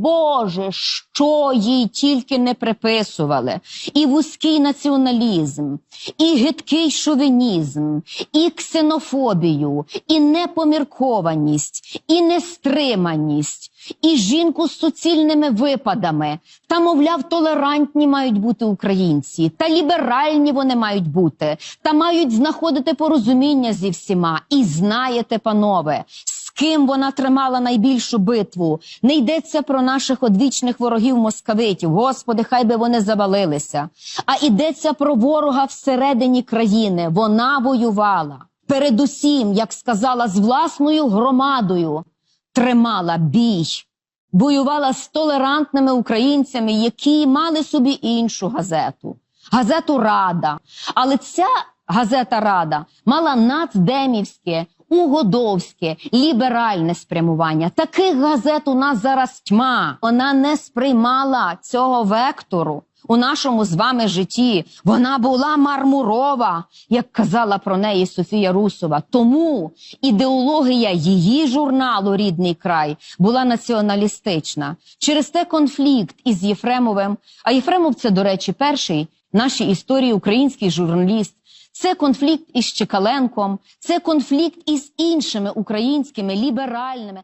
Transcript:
Боже, що їй тільки не приписували. І вузький націоналізм, і гидкий шовінізм, і ксенофобію, і непоміркованість, і нестриманість, і жінку з суцільними випадами. Та, мовляв, толерантні мають бути українці, та ліберальні вони мають бути, та мають знаходити порозуміння зі всіма. І знаєте, панове, ким вона тримала найбільшу битву. Не йдеться про наших одвічних ворогів москавитів. Господи, хай би вони завалилися. А йдеться про ворога всередині країни. Вона воювала. Передусім, як сказала, з власною громадою тримала бій. Воювала з толерантними українцями, які мали собі іншу газету, газету Рада. Але ця газета Рада мала нацдемівське, угодовське, ліберальне спрямування. Таких газет у нас зараз тьма. Вона не сприймала цього вектору у нашому з вами житті. Вона була мармурова, як казала про неї Софія Русова. Тому ідеологія її журналу Рідний край була націоналістична. Через те конфлікт із Єфремовим. А Єфремов це, до речі, перший нашій історії український журналіст. Це конфлікт із Чекаленком, це конфлікт із іншими українськими ліберальними.